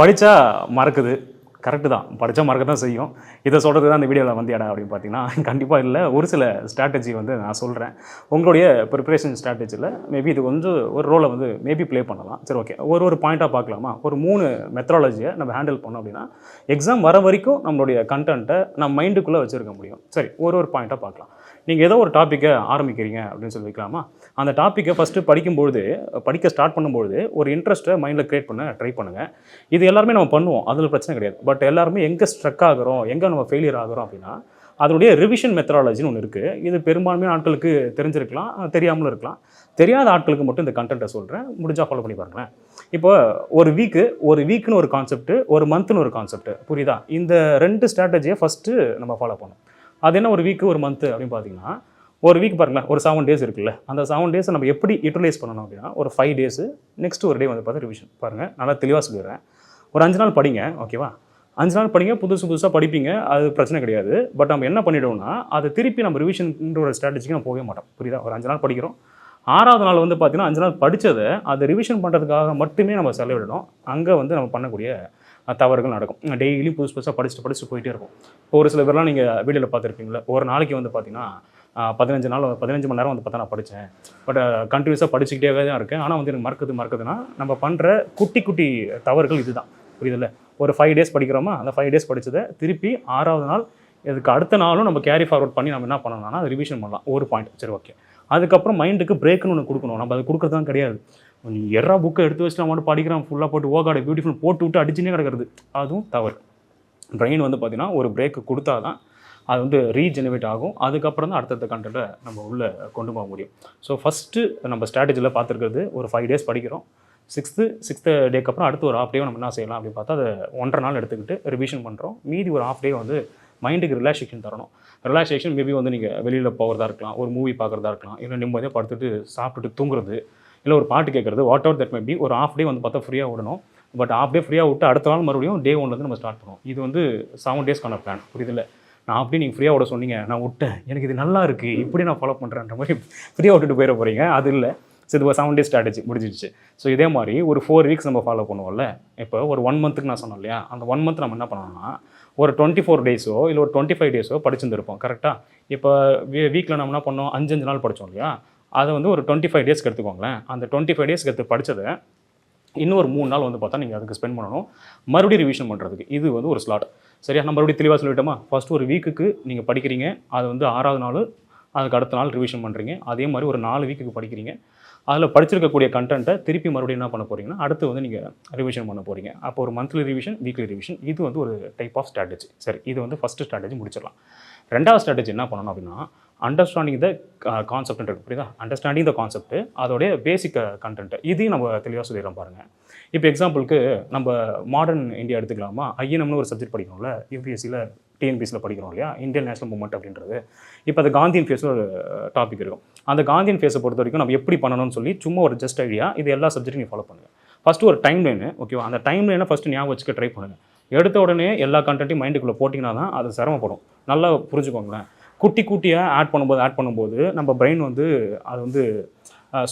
படித்தா மறக்குது. கரெக்டு தான். படித்தா மறக்க தான் செய்யும். இதை சொல்கிறது தான் இந்த வீடியோவில் வந்து இடம் அப்படின்னு பார்த்தீங்கன்னா கண்டிப்பாக இல்லை. ஒரு சில ஸ்ட்ராட்டஜி வந்து நான் சொல்கிறேன் உங்களுடைய ப்ரிப்பரேஷன் ஸ்ட்ராட்டஜியில் மேபி இது கொஞ்சம் ஒரு ரோலை வந்து மேபி ப்ளே பண்ணலாம். சரி ஓகே ஒரு ஒரு பாயிண்ட்டாக பார்க்கலாமா ஒரு மூணு மெத்தடாலஜியை நம்ம ஹேண்டில் பண்ணோம் அப்படின்னா எக்ஸாம் வர வரைக்கும் நம்மளுடைய கண்டென்ட்டை நம்ம மைண்டுக்குள்ளே வச்சுருக்க முடியும். சரி ஒரு ஒரு பாயிண்ட்டாக பார்க்கலாம் நீங்கள் ஏதோ ஒரு டாப்பிக்கை ஆரம்பிக்கிறீங்க அப்படின்னு சொல்லி வைக்கலாமா? அந்த டாப்பிக்கை ஃபஸ்ட்டு படிக்கும்பொழுது படிக்க ஸ்டார்ட் பண்ணும்பொழுது ஒரு இன்ட்ரெஸ்ட்டை மைண்டில் க்ரியேட் பண்ண ட்ரை பண்ணுங்கள் இது எல்லாருமே நம்ம பண்ணுவோம். அதில் பிரச்சனை கிடையாது. பட் எல்லாருமே எங்கே ஸ்ட்ரக் ஆகிறோம் எங்கே நம்ம ஃபெயிலியர் ஆகிறோம் அப்படின்னா அதனுடைய ரிவிஷன் மெத்தடாலஜின்னு ஒன்று இருக்குது இது பெரும்பான்மையான ஆட்களுக்கு தெரிஞ்சிருக்கலாம் தெரியாமலும் இருக்கலாம். தெரியாத ஆட்களுக்கு மட்டும் இந்த கண்டென்ட்டை சொல்கிறேன் முடிஞ்சால் ஃபாலோ பண்ணி பாருங்களேன். இப்போ ஒரு வீக்கு ஒரு வீக்குன்னு ஒரு கான்செப்ட் ஒரு மந்த்னு ஒரு கான்செப்ட் புரியுதா? இந்த ரெண்டு ஸ்ட்ராட்டஜியை ஃபஸ்ட்டு நம்ம ஃபாலோ பண்ணோம் அது என்ன ஒரு வீக்கு ஒரு மந்த்து அப்படின்னு பார்த்தீங்கன்னா ஒரு வீக் பாருங்களேன் ஒரு செவன் டேஸ் இருக்குல்ல. அந்த செவன் டேஸை நம்ம எப்படி யூட்டிலைஸ் பண்ணணும் அப்படின்னா ஒரு ஃபைவ் டேஸு நெக்ஸ்ட் ஒரு டே வந்து பார்த்தா ரிவிஷன் பாருங்கள் நல்லா தெளிவாக சொல்லிடுறேன். ஒரு அஞ்சு நாள் படிங்க ஓகேவா அஞ்சு நாள் படிங்க புதுசு புதுசாக படிப்பீங்க அது பிரச்சனை கிடையாது. பட் நம்ம என்ன பண்ணிவிடுவோம்னா அதை திருப்பி நம்ம ரிவிஷன்ன்ற ஒரு ஸ்ட்ராட்டஜிக்கு நம்ம போகவே மாட்டோம். புரியுதா? ஒரு அஞ்சு நாள் படிக்கிறோம். ஆறாவது நாள் வந்து பார்த்தீங்கன்னா அஞ்சு நாள் படித்ததை அதை ரிவிஷன் பண்ணுறதுக்காக மட்டுமே நம்ம செலவிடணும். அங்கே வந்து நம்ம பண்ணக்கூடிய தவறுகள் நடக்கும். டெய்லியும் புதுசு புதுசாக படிச்சுட்டு படிச்சுட்டு போயிட்டே இருக்கும் இப்போ ஒரு சில பேர்லாம் நீங்கள் வீடியோவில் பார்த்துருப்பீங்களா ஒரு நாளைக்கு வந்து பார்த்தீங்கன்னா பதினஞ்சு நாள் பதினஞ்சு மணி நேரம் வந்து பார்த்தா நான் படித்தேன் பட் கண்டினியூஸாக படிச்சுக்கிட்டே தான் இருக்கேன். ஆனால் வந்து எனக்கு மறக்குது மறக்குதுன்னா நம்ம பண்ணுற குட்டி குட்டி தவறுகள் இதுதான். புரியுதுல்ல? ஒரு ஃபைவ் டேஸ் படிக்கிறோமா அந்த ஃபைவ் டேஸ் படித்ததை திருப்பி ஆறாவது நாள் இதுக்கு அடுத்த நாளும் நம்ம கேரி ஃபார்வர்ட் பண்ணி நம்ம என்ன பண்ணணும்னா அது ரிவிஷன் பண்ணலாம். ஒரு பாயிண்ட் சரி ஓகே அதுக்கப்புறம் மைண்டுக்கு பிரேக்குன்னு ஒன்று கொடுக்கணும். நம்ம அது கொடுக்குறது தான் கிடையாது. எறா புக்கை எடுத்து வச்சு நான் மட்டும் படிக்கிறான். ஃபுல்லாக போட்டு ஓகாட பியூட்டிஃபுல் போட்டு விட்டு அடிச்சுனே கிடக்கிறது. அதுவும் தவறு. பிரெயின் வந்து பார்த்திங்கன்னா ஒரு பிரேக்கு கொடுத்தா தான் அது வந்து ரீஜெனரேட் ஆகும். அதுக்கப்புறம் தான் அடுத்தடுத்த கண்டென்ட்டை நம்ம உள்ளே கொண்டு போக முடியும். ஸோ ஃபஸ்ட்டு நம்ம ஸ்ட்ராட்டஜியில் பார்த்துருக்கிறது ஒரு ஃபைவ் டேஸ் படிக்கிறோம். சிக்ஸ்த்து சிக்ஸ்த்து டேக்கு அப்புறம் அடுத்து ஒரு ஹாஃப் டே நம்ம என்ன செய்யலாம் அப்படின்னு பார்த்தா அதை ஒன்றரை நாள் எடுத்துக்கிட்டு ரிவிஷன் பண்ணுறோம் மீதி ஒரு ஆஃப் டே வந்து மைண்டுக்கு ரிலாக்ஸேஷன் தரணும். ரிலாக்ஸேஷன் மேபி வந்து நீங்கள் வெளியில் போகிறதா இருக்கலாம் ஒரு மூவி பார்க்குறதா இருக்கலாம் இல்லை நிம்மதியாக படுத்துட்டு சாப்பிட்டுட்டு தூங்குறது. இல்லை ஒரு பாட்டு கேட்குறது what out that maybe ஒரு ஆஃப் டே வந்து பார்த்தா ஃப்ரீயாக விடணும். பட் ஆஃப் டே ஃப்ரீயாக விட்டு அடுத்த நாள் மறுபடியும் டே ஒன்லேருந்து நம்ம ஸ்டார்ட் பண்ணுவோம் இது வந்து செவன் டேஸ்க்கான பிளான் புரியுதில்ல? நான் அப்படி நீங்கள் ஃப்ரீயாக விட சொன்னீங்க. நான் விட்டேன். எனக்கு இது நல்லா இருக்குது இப்படி நான் ஃபாலோ பண்ணுறேன்ற மாதிரி ஃப்ரீயாக விட்டுட்டு போயிட போகிறீங்க அது இல்லை. ஸோ இது செவன் டேஸ் ஸ்ட்ராட்டஜி முடிஞ்சிடுச்சு ஸோ இதே மாதிரி ஒரு ஃபோர் வீக்ஸ் நம்ம ஃபாலோ பண்ணுவோம்ல. இப்போ ஒரு ஒன் மந்த்துக்கு நான் சொன்னோம் இல்லையா? அந்த ஒன் மந்த் நம்ம என்ன பண்ணோம்னா ஒரு டுவெண்ட்டி ஃபோர் டேஸோ இல்லை ஒரு டுவெண்ட்டி ஃபைவ் டேஸோ படிச்சிருந்துருப்போம். கரெக்டாக இப்போ வீக்கில் நம்ம என்ன பண்ணோம்? அஞ்சு அஞ்சு நாள் படித்தோம் இல்லையா? அதை வந்து ஒரு டுவெண்ட்டி ஃபைவ் டேஸ்க்கு எடுத்துக்கோங்களேன். அந்த டுவெண்ட்டி ஃபைவ் டேஸ்க்கு எடுத்து படித்ததை இன்னும் ஒரு மூணு நாள் வந்து பார்த்தா நீங்கள் அதுக்கு ஸ்பெண்ட் பண்ணணும். மறுபடியும் ரிவிஷன் பண்ணுறதுக்கு இது வந்து ஒரு ஸ்லாட் சரியா? நம்ம மறுபடியும் தெளிவாக சொல்லிட்டோமா? ஃபர்ஸ்ட் ஒரு வீக்குக்கு நீங்கள் படிக்கிறீங்க. அது வந்து ஆறாவது நாள் அதுக்கு அடுத்த நாள் ரிவிஷன் பண்ணுறீங்க அதே மாதிரி ஒரு நாலு வீக்குக்கு படிக்கிறீங்க. அதில் படிச்சிருக்கக்கூடிய கண்டென்ட்டை திருப்பி மறுபடியும் என்ன பண்ண போகிறீங்கன்னா அடுத்து வந்து நீங்கள் ரிவிஷன் பண்ண போகிறீங்க அப்போ ஒரு மந்த்லி ரிவிஷன் வீக்லி ரிவிஷன் இது வந்து ஒரு டைப் ஆஃப் ஸ்ட்ராட்டஜி சரி இது வந்து ஃபஸ்ட்டு ஸ்ட்ராட்டஜி முடிச்சிடலாம். ரெண்டாவது ஸ்ட்ராட்டஜி என்ன பண்ணணும் அப்படின்னா அண்டர்ஸ்டாண்டிங் த கான்செப்ட் இருக்கு. புரியுதா? அண்டர்ஸ்டாண்டிங் த கான்செப்ட் அதோடைய பேசிக் கண்டென்ட் uh, இதையும் நம்ம தெளிவாக சொல்லிடுறோம் பாருங்கள் இப்போ எக்ஸாம்பிளுக்கு நம்ம மாடர்ன் இந்தியா எடுத்துக்கலாமா? ஐஎன்எம்னு ஒரு சப்ஜெக்ட் படிக்கிறோம்ல. யூபிஎஸ்சியில் டிஎன்பிஎஸ்சியில் படிக்கிறோம் இல்லையா? இந்தியன் நேஷனல் மூவ்மெண்ட் அப்படின்றது. இப்போ அது காந்தியன் ஃபேஸில் ஒரு uh, டாபிக் இருக்கும். அந்த காந்தியன் ஃபேஸை பொறுத்த வரைக்கும் நம்ம எப்படி பண்ணணும்னு சொல்லி சும்மா ஒரு ஜஸ்ட் ஐடியா இது எல்லா சப்ஜெக்ட்டும் நீங்கள் ஃபாலோ பண்ணுங்கள் ஃபஸ்ட்டு ஒரு டைம் லைனு ஓகேவா அந்த டைம் லைனை ஃபஸ்ட்டு ஞாபகம் வச்சுக்க ட்ரை பண்ணுங்கள் எடுத்த உடனே எல்லா கண்டென்ட்டையும் மைண்டுக்குள்ளே போட்டிங்கன்னா தான் அது சிரமப்படும். நல்லா புரிஞ்சுக்கோங்களேன். குட்டி குட்டியாக ஆட் பண்ணும்போது ஆட் பண்ணும்போது நம்ம பிரெயின் வந்து அது வந்து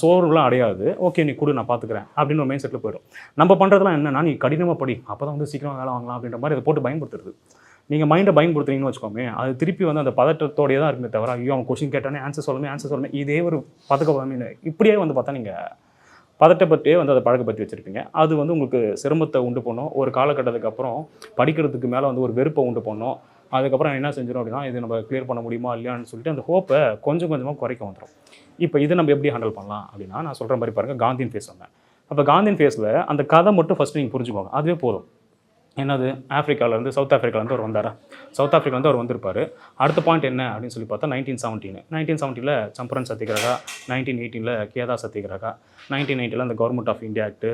சோர்வுலாம் அடையாது. ஓகே நீ கொடு நான் பார்த்துக்கிறேன் அப்படின்னு ஒரு மைண்ட் செட்டில் போயிடும். நம்ம பண்ணுறதுலாம் என்னன்னா நீ கடினமாக படி. அப்போ தான் வந்து சீக்கிரம் வேலை வாங்கலாம் அப்படின்ற மாதிரி அதை போட்டு பயன்படுத்துறது. நீங்கள் மைண்டை பயன்படுத்துறீங்கன்னு வச்சுக்கோமே அது திருப்பி வந்து அந்த பதட்டத்தோடயே தான் இருக்குமே தவிர ஐயோ அவன் கொஸ்டின் கேட்டானே ஆன்சர் சொல்லணுமே ஆன்சர் சொல்லணுமே இதே ஒரு பதக்க இப்படியே வந்து பார்த்தா நீங்கள் பதட்டப்பட்டே வந்து அதை பழக்கப்படுத்தி வச்சுருப்பீங்க. அது வந்து உங்களுக்கு சிரமத்தை உண்டு பண்ணும். ஒரு காலகட்டத்துக்கு அப்புறம் படிக்கிறதுக்கு மேலே வந்து ஒரு வெறுப்பை உண்டு பண்ணும். அதுக்கப்புறம் என்ன செஞ்சிடும் அப்படின்னா இது நம்ம கிளியர் பண்ண முடியுமா இல்லையான்னு சொல்லிட்டு அந்த ஹோப்பை கொஞ்சம் கொஞ்சமாக குறைக்க வந்துடும் இப்போ இதை நம்ம எப்படி ஹேண்டில் பண்ணலாம் அப்படின்னா நான் சொல்கிற மாதிரி பாருங்கள் காந்தியின் ஃபேஸ் வந்தேன் அப்போ காந்தியின் ஃபேஸில் அந்த கதை மட்டும் ஃபஸ்ட்டு நீங்கள் புரிஞ்சுக்கோங்க. அதுவே போதும். என்னது? ஆஃப்ரிக்காவிலேருந்து சவுத் ஆஃப்ரிக்காலேருந்து அவர் வந்தாரா? சவுத் ஆஃப்ரிக்காலேருந்து அவர் வந்திருப்பார். அடுத்த பாயிண்ட் என்ன அப்படின்னு சொல்லி பார்த்தா நைன்டீன் செவன்டீன் நைன்டீன் செவன்ட்டியில் சம்பரன் சத்தியகிரகா நைன்டீன் எயிட்டீனில் கேதா சத்தியகிரகா நைன்டீன் நைன்ட்டியில் அந்த கவர்மெண்ட் ஆஃப் இந்தியா ஆக்ட்டு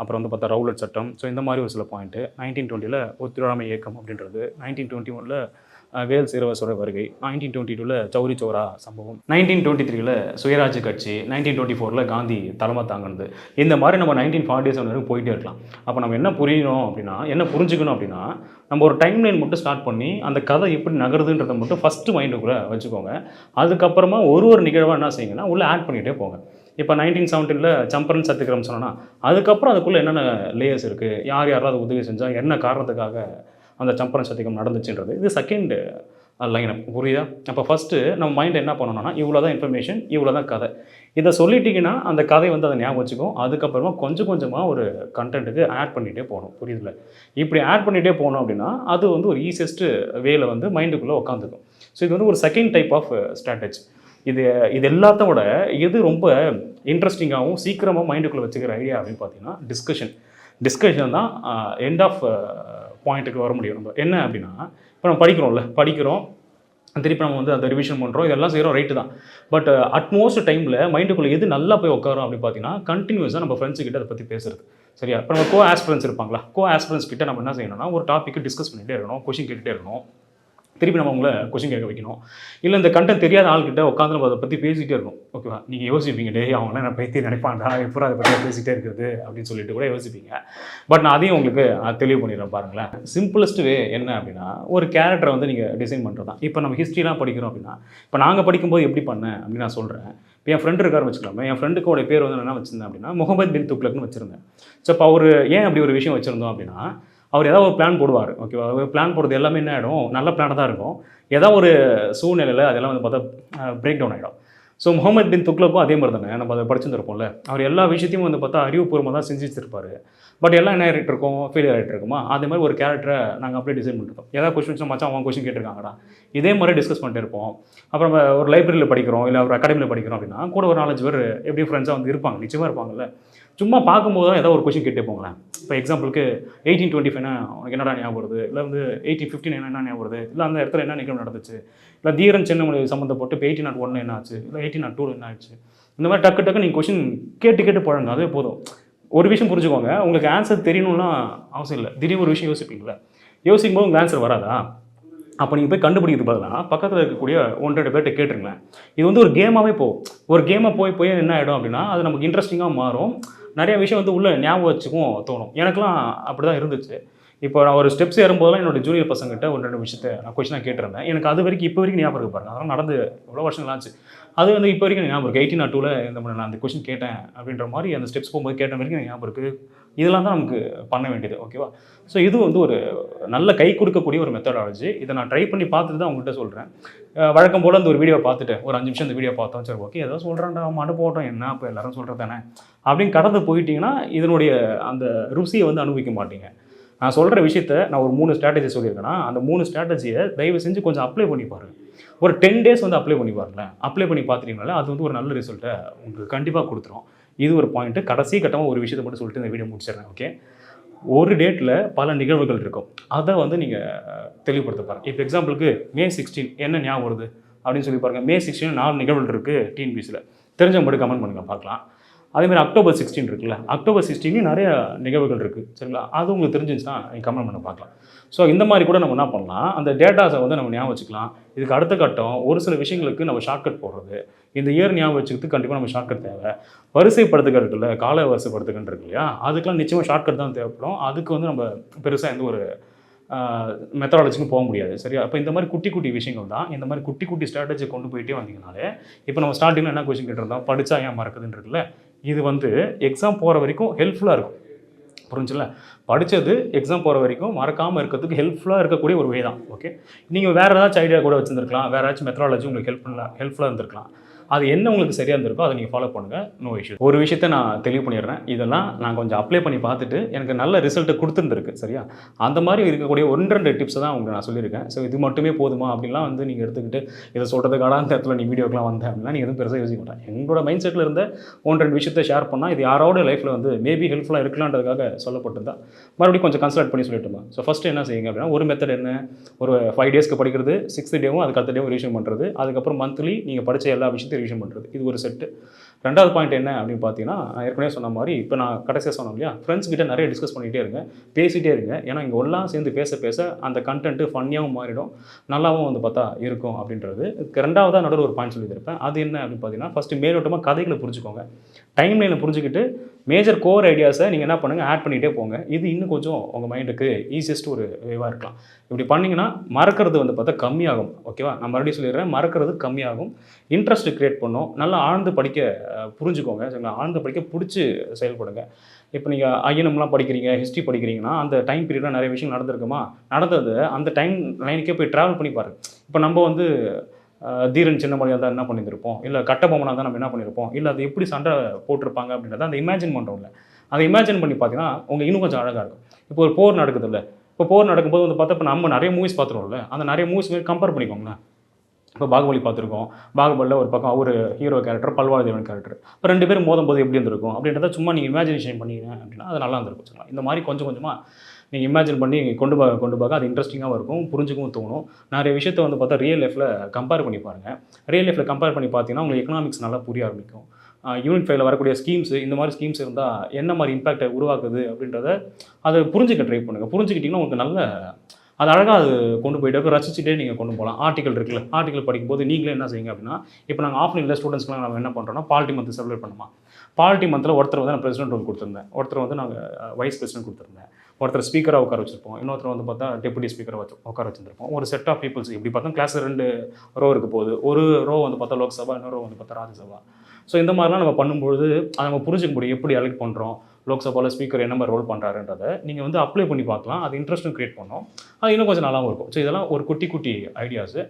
அப்புறம் வந்து பார்த்தா ரவுலட் சட்டம். ஸோ இந்த மாதிரி ஒரு சில பாயிண்ட்டு நைன்டீன் டுவெண்ட்டியில் ஒத்துழைமை இயக்கம் அப்படின்றது. நைன்டீன் டுவெண்ட்டி ஒனில் வேல்ஸ் இளவரசோட வருகை. நைன்டீன் டுவெண்ட்டி டூவில் சௌரி சௌரா சம்பவம். நைன்டீன் டுவெண்ட்டி த்ரீல சுயராஜ் கட்சி. நைன்டீன் டுவெண்ட்டி ஃபோரில் காந்தி தலைமை தாங்கினது. இந்த மாதிரி நம்ம நைன்டீன் ஃபார்ட்டி செவன் வரைக்கும் போயிட்டே இருக்கலாம். அப்போ நம்ம என்ன புரியணும் அப்படின்னா என்ன புரிஞ்சுக்கணும் அப்படின்னா நம்ம ஒரு டைம் லைன் மட்டும் ஸ்டார்ட் பண்ணி அந்த கதை எப்படி நகருதுன்றதை மட்டும் ஃபஸ்ட்டு மைண்டுக்குள்ளே வச்சுக்கோங்க. அதுக்கப்புறமா ஒரு ஒரு நிகழ்வாக என்ன செய்யுங்கன்னா உள்ளே ஆட் பண்ணிகிட்டே போங்க. இப்போ நைன்டீன் செவன்டீனில் சம்பரன் சத்தியகிரம் சொன்னா அதுக்கப்புறம் அதுக்குள்ளே என்னென்ன லேயர்ஸ் இருக்குது யார் யாராவது உதவி செஞ்சால் என்ன காரணத்துக்காக அந்த சம்பரன் சத்தியகம் நடந்துச்சுன்றது. இது செகண்ட் லைன் புரியுதா? அப்போ ஃபஸ்ட்டு நம்ம மைண்ட் என்ன பண்ணணும்னா இவ்வளோ தான் இன்ஃபர்மேஷன் இவ்வளோ தான் கதை. இதை சொல்லிட்டீங்கன்னா அந்த கதை வந்து அதை ஞாபகம் வச்சுக்கும். அதுக்கப்புறமா கொஞ்சம் கொஞ்சமாக ஒரு கண்டென்ட்டுக்கு ஆட் பண்ணிகிட்டே போகணும். புரியுதுல இப்படி ஆட் பண்ணிகிட்டே போனோம் அப்படின்னா அது வந்து ஒரு ஈஸியஸ்ட்டு வேல வந்து மைண்டுக்குள்ளே உட்காந்துக்கும் ஸோ இது வந்து ஒரு செகண்ட் டைப் ஆஃப் ஸ்ட்ராட்டஜி இது இது எல்லாத்த விட எது ரொம்ப இன்ட்ரெஸ்டிங்காகவும் சீக்கிரமாக மைண்டுக்குள்ளே வச்சுக்கிற ஐடியா அப்படின்னு பார்த்தீங்கன்னா டிஸ்கஷன் டிஸ்கஷன் தான் எண்ட் ஆஃப் பாயிண்ட்டுக்கு வர முடியும். நம்ம என்ன அப்படின்னா இப்போ நம்ம படிக்கிறோம்ல படிக்கிறோம். திருப்பி நம்ம வந்து அந்த ரிவிஷன் பண்ணுறோம் இதெல்லாம் செய்கிறோம் ரைட்டு தான். பட் அட்மோஸ்ட் டைமில் மைண்டுக்குள்ளே எது நல்லா போய் உட்காரும் அப்படின்னு பார்த்தீங்கன்னா கண்டினியூஸாக நம்ம ஃப்ரெண்ட்ஸ் கிட்ட அதை பற்றி பேசுறது. சரியா? இப்போ நம்ம கோ ஆஸ்பிரன்ஸ் இருப்பாங்களா? கோ ஆஸ்பிரன்ஸ் கிட்ட நம்ம என்ன செய்யணும்னா ஒரு டாப்பிக்கு டிஸ்கஸ் பண்ணிகிட்டே இருக்கணும் கொஷின் கேட்டுகிட்டே இருக்கணும். திருப்பி நம்ம உங்களை கொஸ்டின் கேட்க வைக்கணும். இல்லை இந்த கண்டென்ட் தெரியாத ஆள்கிட்ட உட்காந்து நம்ம அதை பற்றி பேசிகிட்டே இருக்கோம் ஓகேவா நீங்கள் யோசிப்பீங்க டே அவங்களாம் நான் பற்றி நினைப்பாண்டா எப்போ அதை பற்றி பேசிகிட்டே இருக்குது அப்படின்னு சொல்லிட்டு கூட யோசிப்பீங்க. பட் நான் அதையும் உங்களுக்கு தெளிவு பண்ணிடுறேன் பாருங்களேன். சிம்பிளஸ்ட் வே என்ன அப்படின்னா ஒரு கேரக்டரை வந்து நீங்கள் டிசைன் பண்ணுறது தான் இப்போ நம்ம ஹிஸ்ட்ரிலாம் படிக்கிறோம் அப்படின்னா இப்போ நாங்கள் படிக்கும்போது எப்படி பண்ணேன் அப்படின்னு நான் சொல்கிறேன் இப்போ என் ஃப்ரெண்டு இருக்காரு வச்சுக்கலாமே என் ஃப்ரெண்டுக்கோட பேர் வந்து என்ன வச்சிருந்தேன் அப்படின்னா முகமது பின் துக்லக்னு வச்சுருந்தேன். ஸோ இப்போ அவர் ஏன் அப்படி ஒரு விஷயம் வச்சுருந்தோம் அப்படின்னா அவர் ஏதாவது ஒரு பிளான் போடுவார் ஓகேவா அவர் பிளான் போடுறது எல்லாமே என்ன ஆகிடும் நல்ல பிளானாக தான் இருக்கும். ஏதாவது ஒரு சூழ்நிலையில் அதெல்லாம் வந்து பார்த்தா பிரேக் டவுன் ஆகிடும் ஸோ முகமது பின் துக்லக்கும் அதே மாதிரி தானே? நம்ம அதை படிச்சிருந்துருப்போம்ல. அவர் எல்லா விஷயத்தையும் வந்து பார்த்தா அறிவுபூர்வமாக தான் செஞ்சு வச்சிருப்பாரு பட் எல்லாம் என்ன ஆகிட்டு இருக்கோம்? ஃபெயிலியர் ஆகிட்டு இருக்குமா? அதே மாதிரி ஒரு கேரக்டரை நாங்கள் அப்படியே டிசைன் பண்ணிருக்கோம் ஏதாவது கொஸ்டின்ஸ் மச்சா அவன் கொஸ்டின் கேட்டிருக்காங்கடா. இதே மாதிரி டிஸ்கஸ் பண்ணிட்டு இருப்போம். அப்புறம் நம்ம ஒரு லைப்ரரியில் படிக்கிறோம் இல்லை ஒரு அகாடமியில் படிக்கிறோம் அப்படின்னா கூட ஒரு நாலஞ்சு பேர் எப்படி ஃப்ரெண்ட்ஸாக வந்து இருப்பாங்க. நிச்சயமாக இருப்பாங்கல்ல. சும்மா பார்க்கும்போது தான் ஏதோ ஒரு கொஷின் கேட்டே போங்களேன். இப்போ எக்ஸாம்பிளுக்கு எயிட்டீன் டுவெண்ட்டி ஃபைவ்னா உனக்கு என்னடா ஞாபகம் வருது? இல்லை வந்து எயிட்டீன் ஃபிஃப்டின் என்ன ஞாபகம் வருது? இல்லை அந்த இடத்துல என்ன நிகழ்வு நடந்துச்சு? இல்லை தீரன் சின்னமொழி சம்மந்தப்பட்டு இப்போ எயிட்டீன் நாட் oh ஒன்று என்ன ஆச்சு? இல்லை எயிட்டீன் நாட் டூ என்ன ஆச்சு? இந்த மாதிரி டக்கு டக்கு நீங்கள் கொஷின் கேட்டு கேட்டு பழங்க அதே போதும். ஒரு விஷயம் புரிஞ்சுக்கோங்க. உங்களுக்கு ஆன்சர் தெரியணும்னா அவசியம் இல்லை. திடீர்னு ஒரு விஷயம் யோசிப்பீங்களா யோசிக்கும் போது உங்களுக்கு ஆன்சர் வராதா? அப்போ நீங்கள் போய் கண்டுபிடிக்கிறது பதிலாக பக்கத்தில் இருக்கக்கூடிய ஒன்று ரெண்டு பேர்கிட்ட கேட்டுருங்களேன். இது வந்து ஒரு கேமாகவே போகும். ஒரு கேமாக போய் போய் என்ன ஆகிடும் அப்படின்னா அது நமக்கு இன்ட்ரெஸ்டிங்காக மாறும். நிறைய விஷயம் வந்து உள்ள ஞாபகம் வச்சுக்கும் தோணும். எனக்குலாம் அப்படி தான் இருந்துச்சு. இப்போ நான் ஒரு ஸ்டெப்ஸ் ஏறும்போதெல்லாம் என்னோட ஜூனியர் பசங்கிட்ட ஒரு ரெண்டு விஷயத்த நான் கொஸ்டினாக கேட்டிருந்தேன். எனக்கு அது வரைக்கும் இப்போ வரைக்கும் ஞாபகம் இருக்கு பாருங்க. அதெல்லாம் நடந்து எவ்வளோ வருஷங்கள் ஆச்சு. அது வந்து இப்போ வரைக்கும் ஞாபகம் இருக்குது எயிட்டீன் நாட் டூவில் இந்த மாதிரி நான் அந்த கொஸ்டின் கேட்டேன் அப்படின்ற மாதிரி அந்த ஸ்டெப்ஸ் போகும்போது கேட்ட வரைக்கும் ஞாபகம் இருக்குது இதெல்லாம் தான் நமக்கு பண்ண வேண்டியது ஓகேவா ஸோ இது வந்து ஒரு நல்ல கை கொடுக்கக்கூடிய ஒரு மெத்தடாலஜி இதை நான் ட்ரை பண்ணி பார்த்துட்டு தான் உங்கள்கிட்ட சொல்கிறேன் வழக்கம் போல் அந்த ஒரு வீடியோ பார்த்துட்டு ஒரு அஞ்சு நிமிஷம் இந்த வீடியோ பார்த்தோம் சரி ஓகே ஏதோ சொல்கிறேன்டா மனு போட்டோம் என்ன இப்போ எல்லாரும் சொல்கிறது தானே? அப்படின்னு கடந்து போயிட்டீங்கன்னா இதனுடைய அந்த ருசியை வந்து அனுபவிக்க மாட்டீங்க. நான் சொல்கிற விஷயத்த நான் ஒரு மூணு ஸ்ட்ராட்டஜி சொல்லியிருக்கேன்னா அந்த மூணு ஸ்ட்ராட்டஜியை தயவு செஞ்சு கொஞ்சம் அப்ளை பண்ணி பாருங்கள் ஒரு டென் டேஸ் வந்து அப்ளை பண்ணி பாருங்களேன். அப்ளை பண்ணி பார்த்துட்டீங்கனால அது வந்து ஒரு நல்ல ரிசல்ட்டை உங்களுக்கு கண்டிப்பாக கொடுத்துரும். இது ஒரு பாயிண்ட்டு கடைசி கட்டமாக ஒரு விஷயத்தை மட்டும் சொல்லிட்டு இந்த வீடியோ முடிச்சிடுறேன் ஓகே ஒரு டேட்டில் பல நிகழ்வுகள் இருக்கும். அதை வந்து நீங்கள் தெளிவுபடுத்த பாருங்க. இப்போ எக்ஸாம்பிளுக்கு மே சிக்ஸ்டீன் என்ன ஞாபகம் வருது? அப்படின்னு சொல்லி பாருங்கள் மே சிக்ஸ்டீன் நாலு நிகழ்வுகள் இருக்குது டிஎன்பிசியில் தெரிஞ்சவங்க மட்டும் கமெண்ட் பண்ணுங்க பார்க்கலாம். அதேமாதிரி அக்டோபர் சிக்ஸ்டீன் இருக்குல்ல. அக்டோபர் சிக்ஸ்டீன்லேயும் நிறைய நிகழ்வுகள் இருக்குது சரிங்களா? அது உங்களுக்கு தெரிஞ்சிச்சுன்னா நீங்கள் கமெண்ட் பண்ண பார்க்கலாம். ஸோ இந்த மாதிரி கூட நம்ம என்ன பண்ணலாம்? அந்த டேட்டாஸை வந்து நம்ம ஞாபகம் வச்சுக்கலாம். இதுக்கு அடுத்த கட்டம் ஒரு சில விஷயங்களுக்கு நம்ம ஷார்ட்கட் போடுறது. இந்த இயர் ஞாபகம் வச்சுக்கிறதுக்கு கண்டிப்பாக நம்ம ஷார்ட்கட் தேவை. வரிசைப்படுத்துகள் இருக்குல்ல கால வரிசைப்படுத்துகள் இருக்கு இல்லையா? அதுக்கெல்லாம் நிச்சயமாக ஷார்ட்கட் தான் தேவைப்படும். அதுக்கு வந்து நம்ம பெருசாக எந்த ஒரு மெத்தடாலஜிக்கும் போக முடியாது. சரியா? அப்போ இந்த மாதிரி குட்டி குட்டி விஷயங்கள் தான். இந்த மாதிரி குட்டி குட்டி ஸ்ட்ராட்டஜி கொண்டு போயிட்டே வந்தீங்கனாலே இப்போ நம்ம ஸ்டார்டிங்கில் என்ன கொஸ்டின் கேட்டிருந்தோம்? படித்தா ஏன் மறக்குதுன்னு இருக்குல்ல? இது வந்து எக்ஸாம் போகிற வரைக்கும் ஹெல்ப்ஃபுல்லாக இருக்கும். புரிஞ்சுல? படித்தது எக்ஸாம் போகிற வரைக்கும் மறக்காமல் இருக்கிறதுக்கு ஹெல்ப்ஃபுல்லாக இருக்கக்கூடிய ஒரு வே தான். ஓகே நீங்கள் வேறு ஏதாச்சும் ஐடியா கூட வச்சுருந்துருக்கலாம். வேறு ஏதாச்சும் மெத்தடாலஜி உங்களுக்கு ஹெல்ப் பண்ணலாம் ஹெல்ப்ஃபுல்லாக இருந்திருக்கலாம். அது என்ன உங்களுக்கு சரியாக இருந்திருக்கோ அதை நீங்கள் ஃபாலோ பண்ணுங்கள் நோ இஷ்யூ ஒரு விஷயத்த நான் தெளிவு பண்ணிடுறேன் இதெல்லாம் நான் கொஞ்சம் அப்ளை பண்ணி பார்த்துட்டு எனக்கு நல்ல ரிசல்ட்டை கொடுத்துருந்துருக்கு சரியா? அந்த மாதிரி இருக்கக்கூடிய ஒன்று ரெண்டு டிப்ஸ் தான் உங்களுக்கு நான் சொல்லியிருக்கேன். ஸோ இது மட்டுமே போதுமா அப்படின்லாம் வந்து நீங்கள் எடுத்துக்கிட்டு இதை சொல்கிறதுக்கான அந்த இடத்துல நீ வீடியோக்கெலாம் வந்தேன் அப்படின்னா நீங்கள் எதுவும் பெருசாக யோசிக்க மாட்டேன் எங்களோட மைண்ட் செட்டில் இருந்த ஒன்று ரெண்டு விஷயத்தை ஷேர் பண்ணால் இது யாரோட லைஃப்பில் வந்து மேபி ஹெல்ப்ஃபுல்லாக இருக்கலான்றதுக்காக சொல்லப்பட்டிருந்தா மறுபடியும் கொஞ்சம் கன்சல்ட் பண்ணி சொல்லிட்டுமா ஸோ ஃபஸ்ட்டு என்ன செய்யுங்க அப்படின்னா ஒரு மெத்தட் என்ன? ஒரு ஃபைவ் டேஸ்க்கு படிக்கிறது சிக்ஸ்த் டேவும் அதுக்கு அடுத்த டேவும் ரிவிஷன் பண்ணுறது அதுக்கப்புறம் மந்த்லி நீங்கள் படித்த எல்லா விஷயத்தையும் ரிவிஷன் பண்ணுறது இது ஒரு செட்டு ரெண்டாவது பாயிண்ட் என்ன அப்படின்னு பார்த்தீங்கன்னா ஏற்கனவே சொன்ன மாதிரி இப்போ நான் கடைசியாக சொன்னோம் இல்லையா? ஃப்ரெண்ட்ஸ் கிட்ட நிறைய டிஸ்கஸ் பண்ணிகிட்டே இருங்க பேசிகிட்டே இருங்க. ஏன்னா இங்கே எல்லாம் சேர்ந்து பேச பேச அந்த கண்டென்ட்டு ஃபன்னியாகவும் மாறிடும் நல்லாவும் வந்து பார்த்தா இருக்கும் அப்படின்றது. ரெண்டாவதாக நடுவில் ஒரு பாயிண்ட் சொல்லியிருப்பேன் அது என்ன அப்படின்னு பார்த்தீங்கன்னா ஃபஸ்ட்டு மேலோட்டமாக கதைகளை புரிஞ்சுக்கோங்க. டைம் லைனை புரிஞ்சுக்கிட்டு மேஜர் கோர் ஐடியாஸை நீங்கள் என்ன பண்ணுங்கள் ஆட் பண்ணிகிட்டே போங்க. இது இன்னும் கொஞ்சம் உங்கள் மைண்டுக்கு ஈஸியஸ்ட் ஒரு வேவாக இருக்கலாம். இப்படி பண்ணிங்கன்னா மறக்கிறது வந்து பார்த்தா கம்மியாகும். ஓகேவா நான் மறுபடியும் சொல்லிடுறேன். மறக்கிறது கம்மியாகும். இன்ட்ரெஸ்ட் க்ரியேட் பண்ணும். நல்லா ஆழ்ந்து படிக்க புரிஞ்சுக்கோங்க. சரிங்களா? ஆழ்ந்து படிக்க பிடிச்சி செயல்படுங்க. இப்போ நீங்கள் ஐஎன்எம்லாம் படிக்கிறீங்க ஹிஸ்ட்ரி படிக்கிறீங்கன்னா அந்த டைம் பீரியடில் நிறைய விஷயம் நடந்திருக்குமா? நடந்தது. அந்த டைம் லைனுக்கே போய் ட்ராவல் பண்ணி பாருங்கள் இப்போ நம்ம வந்து தீரன் சின்ன மொழியாக தான் என்ன பண்ணியிருப்போம் இல்லை கட்டபொம்மனாக தான் நம்ம என்ன பண்ணியிருப்போம்? இல்லை அது எப்படி சண்டை போட்டிருப்பாங்க அப்படின்றத அந்த இமேஜின் பண்ணுறோம்ல அதை இமேஜின் பண்ணி பார்த்தீங்கன்னா உங்கள் இன்னும் கொஞ்சம் அழகாக இருக்கும். இப்போ ஒரு போர் நடக்குது இல்லை இப்போ போர் நடக்கும்போது வந்து பார்த்தா இப்போ நம்ம நிறைய மூவிஸ் பார்த்துருவோம்ல. அந்த நிறைய மூவிஸ் மாரி கம்பேர் பண்ணிக்கோங்களேன். இப்போ பாகுபலி பார்த்துருக்கோம். பாகுபலியில் ஒரு பக்கம் ஒரு ஹீரோ கேரக்டர் பல்வாழ்தேவன் கேரக்டர் இப்போ ரெண்டு பேரும் மோதும் போது எப்படி இருந்திருக்கும்? அப்படின்றத சும்மா நீங்கள் இமேஜினேஷன் பண்ணிங்க அப்படின்னா அது நல்லா இருந்திருக்கும். சொல்லலாம் இந்த மாதிரி கொஞ்சம் கொஞ்சமாக நீங்கள் இமேஜின் பண்ணி கொண்டு போக கொண்டு போக அது இன்ட்ரெஸ்டிங்காகவும் இருக்கும் புரிஞ்சுக்கவும் தோணும். நிறைய விஷயத்த வந்து பார்த்தா ரியல் லைஃப்பில் கம்பேர் பண்ணி பாருங்கள் ரியல் லைஃப்பில் கம்பேர் பண்ணி பார்த்தீங்கன்னா உங்களுக்கு எக்கனாமிக்ஸ் நல்லா புரிய ஆரம்பிக்கும். யூனிட் ஃபைவ்ல வரக்கூடிய ஸ்கீம்ஸ் இந்த மாதிரி ஸ்கீம்ஸ் இருந்தால் என்ன மாதிரி இம்பாக்டை உருவாக்குது அப்படின்றத அதை புரிஞ்சுக்க ட்ரை பண்ணுங்கள் புரிஞ்சுக்கிட்டிங்கன்னா உங்களுக்கு நல்ல அது அழகாக அது கொண்டு போயிட்டு ரசிச்சுட்டே நீங்கள் கொண்டு போகலாம். ஆர்டிகல் இருக்குல்ல ஆர்டிகல் படிக்கும்போது நீங்களே என்ன செய்யுங்க அப்படின்னா இப்போ நாங்கள் ஆஃப்லைனில் ஸ்டூடெண்ட்ஸ்க்குலாம் நம்ம என்ன பண்ணுறோம்னா பாலிட்டி மந்த் செலிப்ரேட் பண்ணுமா? பாலிட்டி மந்தில் ஒருத்தர் வந்து நான் பிரசிடென்ட் ரோல் கொடுத்துருந்தேன். ஒருத்தர் வந்து நாங்கள் வைஸ் பிரசிடென்ட் கொடுத்துருந்தேன். ஒருத்தர் ஸ்பீக்கராக உட்கார வச்சிருப்போம். இன்னொருத்தர் வந்து பார்த்தா டெபுட்டி ஸ்பீக்கரை வச்சு உட்கார வச்சிருப்போம் ஒரு செட் ஆஃப் பீப்புள்ஸ் இப்படி பார்த்தா கிளாஸ் ரெண்டு ரோ இருக்க போகுது. ஒரு ரோ வந்து பார்த்தா லோக்சபா இன்னொரு ரோ வந்து பார்த்தா ராஜ்யசபா. ஸோ இந்த மாதிரிலாம் நம்ம பண்ணும்பொழுது அதை நம்ம புரிஞ்சுக்க முடியும். எப்படி எலெக்ட் பண்ணுறோம் லோக்சபாவில் ஸ்பீக்கர் என்ன மாதிரி ரோல் பண்ணுறாருன்றதை நீங்கள் வந்து அப்ளை பண்ணி பார்க்கலாம். அது இன்ட்ரெஸ்ட்டும் க்ரியேட் பண்ணோம். அது இன்னும் கொஞ்சம் நல்லாவும் இருக்கும். ஸோ இதெல்லாம் ஒரு குட்டி குட்டி ஐடியாஸு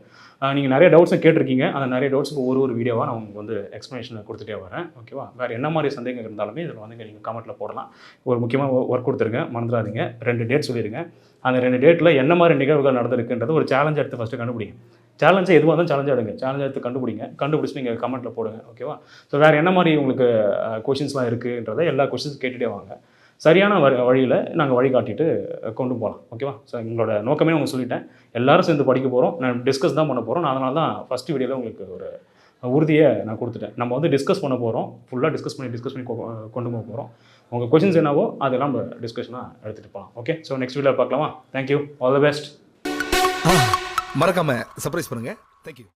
நீங்கள் நிறைய டவுட்ஸும் கேட்டிருக்கீங்க. அந்த நிறைய டவுட்ஸுக்கு ஒரு ஒரு வீடியோவாக நான் உங்களுக்கு வந்து எக்ஸ்ப்ளனேஷன் கொடுத்துட்டே வரேன். ஓகேவா வேறு என்ன மாதிரி சந்தேகம் இருந்தாலுமே இதில் வந்து நீங்கள் கமெண்ட்டில் போடலாம். ஒரு முக்கியமாக ஒர்க் கொடுத்துருங்க. மறந்துடாதீங்க. ரெண்டு டேட் சொல்லிடுங்க அந்த ரெண்டு டேட்டில் என்ன மாதிரி நிகழ்வுகள் நடந்திருக்குன்றது ஒரு சேலஞ்ச் எடுத்து ஃபஸ்ட்டு கண்டுபிடிங்க. சேலஞ்சை எதுவாக இருந்தாலும் சேலஞ்சாக எடுங்க. சேலஞ்சாக எடுத்து கண்டுபிடிங்க. கண்டுபிடிச்சு நீங்கள் கமெண்ட்டில் போடுங்க ஓகேவா ஸோ வேறு என்ன மாதிரி உங்களுக்கு கொஷின்ஸ்லாம் இருக்குன்றதை எல்லா கொஷின்ஸ் கேட்டுகிட்டே வாங்க. சரியான வ வழியில் நாங்கள் வழிகாட்டிட்டு கொண்டு போகலாம் ஓகேவா ஸோ எங்களோட நோக்கமே உங்களுக்கு சொல்லிட்டேன். எல்லாரும் சேர்ந்து படிக்க போகிறோம் நான் டிஸ்கஸ் தான் பண்ண போகிறோம் நான் அதனால தான் ஃபஸ்ட் வீடியோவில் உங்களுக்கு ஒரு உறுதியை நான் கொடுத்துட்டேன். நம்ம வந்து டிஸ்கஸ் பண்ண போகிறோம் ஃபுல்லாக டிஸ்கஸ் பண்ணி டிஸ்கஸ் பண்ணி கொ- கொண்டு போக போகிறோம் உங்கள் கொஷின்ஸ் என்னவோ அதெல்லாம் நம்ம டிஸ்கஷனாக எடுத்துகிட்டு போகலாம் ஓகே ஸோ நெக்ஸ்ட் வீடியோ பார்க்கலாமா? Thank you all the best மறக்காமல் சர்ப்ரைஸ் பண்ணுங்கள் தேங்க்யூ